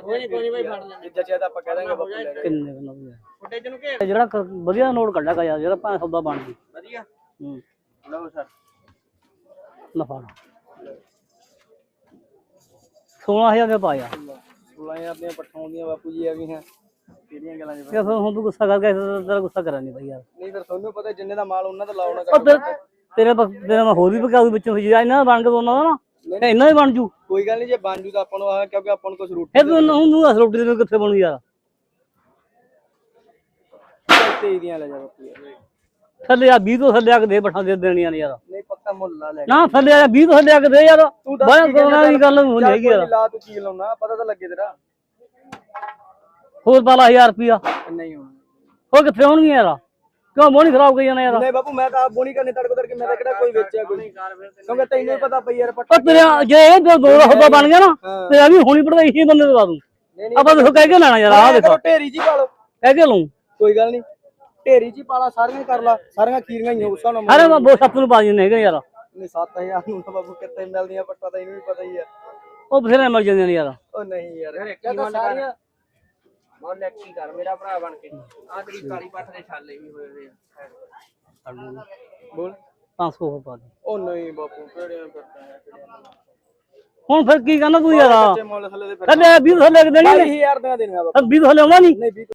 ਕੋਈ ਨਹੀਂ ਕੋਈ ਨਹੀਂ ਬਾਈ ਫੜ ਲੈਂਦੇ। ਜੱਜੇ ਤਾਂ ਆਪਾਂ ਕਹਿ ਦਾਂਗੇ ਬਾਪੂ ਲੈ ਲੈ ਕਿੰਨੇ ਕੁ ਨਵੇਂ ਆ ਫੁੱਟੇ ਚ ਨੂੰ ਘੇਰ। ਇਹ ਜਿਹੜਾ ਕ- ਵਧੀਆ ਨੋਟ ਕੱਢਿਆ ਗਾ ਯਾਰ ਜਿਹੜਾ ਭਾਵੇਂ ਸੌਦਾ ਬਣ ਗਈ ਵਧੀਆ? ਹੂੰ। ਲਓ ਸਰ। ਲਫਾੜਾ 16000 ਦੇ ਪਾਇਆ। ਸੁਲਾਈਆਂ ਆਪਣੀਆਂ ਪੱਠਾਂ ਦੀਆਂ ਬਾਪੂ ਜੀ ਆ ਗਈਆਂ। ਕਿਹੜੀਆਂ ਗੱਲਾਂ ਚ ਤੇ ਫਿਰ ਹੁਣ ਤੂੰ ਗੁੱਸਾ ਤੇਰਾ ਤੇਰਾ ਗੁੱਸਾ ਕਰਾਂ ਨਹੀਂ ਬਈ ਯਾਰ। ਨਹੀਂ ਫਿਰ ਤੁਹਾਨੂੰ ਪਤਾ ਜਿੰਨੇ ਦਾ ਮਾਲ ਉਹਨਾਂ ਦਾ ਲਾਉਣਾ ਉਹ ਤੇਰੇ ਤੇਰੇ ਪਾ- ਤੇਰੇ ਮੈਂ ਹੋਰ ਵੀ ਪਕਾਉ ਵਿੱਚੋਂ ਜਾ ਇਹਨਾਂ ਦਾ ਬਣ ਕੇ ਦੋਨਾਂ ਦਾ ਨਾ। ਤੇ ਇਹਨਾਂ ਦਾ ਬਣ ਜੂ। ਕੋਈ ਗੱਲ ਨਹੀਂ ਜੇ ਬਣ ਜੂ ਤਾਂ ਆਪਾਂ ਨੂੰ ਆ ਕਿਉਂਕਿ ਆਪਾਂ ਨੂੰ ਕੁਝ ਰੋਟੀ ਫਿਰ ਤੂੰ ਤੂੰ ਦੱਸ ਰੋਟੀ ਦੇ ਕਿੱਥੇ ਬਣੂ ਯਾਰ ਤੇ ਦੀਆਂ ਲੈ ਜਾ ਬਾਪੂ ਯਾਰ। ਥੱਲੇ ਆ 20 ਤੋਂ ਥੱਲੇ ਆ ਕੇ ਦੇ ਬਠਾ ਦੇ ਦੇਣੀਆਂ ਨੇ ਯਾਰ। ਨਹੀਂ ਪੱਕਾ ਮੁੱਲ ਲਾ ਲੈ ਨਾ ਥੱਲੇ ਆ 20 ਤੋਂ ਥੱਲੇ ਆ ਕੇ ਦੇ ਯਾਰ। ਤੂੰ ਦੱਸ ਕੀ ਦੀ ਗੱਲ ਹੁੰਦੀ ਚੱਲ ਹੈਗੀ ਕੋਈ ਯਾਰ। ਨੀ, ਲਾ ਤੂੰ ਕੀ ਲਾਉਣਾ? ਪਤਾ ਤਾਂ ਲੱਗੇ ਤੇਰਾ। ਹੋਰ ਪਾਲਾ 1000 ਰੁਪਿਆ ਨਹੀਂ ਹੋਣਾ। ਹੋਰ ਕਿੱਥੇ ਹੋਣਗੀਆਂ ਯਾਰ? ਕਿਉਂ ਮੋਣੀ ਖਰਾਬ ਕਰੀ ਜਾਣਾ ਯਾਰ? ਨਹੀਂ ਬਾਪੂ ਮੈਂ ਤਾਂ ਆਪ ਬੋਣੀ ਕਰਨੀ ਤੜਕੋ ਤੜਕੇ ਮੈਂ ਤਾਂ ਕਿਹੜਾ ਕੋਈ ਵੇਚਿਆ ਕੋਈ? ਕਿਉਂਕਿ ਤੈਨੂੰ ਵੀ ਪਤਾ ਪਈ ਯਾਰ ਪੱਠਾ ਉਹ ਤੇਰੇ ਜੇ ਇਹ ਦੋ ਦੋ ਸੌਦਾ ਬਣ ਗਿਆ ਨਾ ਹਾਂ। ਤੇ ਆ ਵੀ ਹੁਣੀ ਪੜਦਾ ਇਸੇ ਬੰਦੇ ਦਵਾ ਦੂੰ। ਨਹੀਂ ਆਪਾਂ ਦੇਖੋ ਕਹਿ ਕੇ ਲੈਣਾ ਯਾਰ ਆਹ ਦੇਖੋ। ਢੇਰੀ ਜੀ ਪਾ ਲਓ। ਕਹਿ ਕੇ ਲਊ। ਕੋਈ ਗੱਲ ਨਹੀਂ। ਢੇਰੀ ਜੀ ਪਾਲਾ ਸਾਰੀਆਂ ਕਰ ਲਾ ਸਾਰੀਆਂ ਖੀਰੀਆਂ ਹੀ ਉਸ ਨਾਲ ਅਰੇ ਮੈਂ ਬਹੁਤ ਸੱਤ ਨੂੰ ਪਾ ਦਿੰਦੇ ਹੈਗੇ ਯਾਰ। ਨਹੀਂ 7000 ਨੂੰ ਤਾਂ ਬਾਬੂ ਕਿੱਥੇ ਮਿਲਦੀਆਂ ਪੱਟਾ ਤਾਂ ਇਹਨੂੰ ਵੀ ਪਤਾ ਹੀ ਆ। ਉਹ ਬਥੇਰੇ ਮਰ ਜਾਂਦੇ ਨੇ ਯਾਰ। ਉਹ ਨਹੀਂ ਯਾਰ ਇਹ ਹੀ ਤਾਂ। ਸਾਰੀਆਂ ਮੋਲ ਐਕਟੀ ਕਰ ਮੇਰਾ ਭਰਾ ਬਣ ਕੇ। ਆ ਤੇਰੀ ਕਾਲੀ ਪੱਠ ਦੇ ਛਾਲੇ ਵੀ ਹੋਏ ਹੋਏ ਆ। ਬੋਲ। 500 ਹੋ ਪਾ ਦੇ। ਉਹ ਨਹੀਂ ਬਾਪੂ ਕਿਹੜਿਆਂ ਪੱਟਾ ਹੈ ਹੁਣ ਫਿਰ ਕੀ ਕਰਨਾ ਤੂੰ ਯਾਰ? ਥੱਲੇ 20 ਥੱਲੇ ਦੇਣੀ ਨੇ। 20000 ਦੀਆਂ ਦੇਣੀਆਂ ਬਾਪੂ। 20 ਥੱਲੇ ਆਉਣਾ ਨਹੀਂ। ਨਹੀਂ 20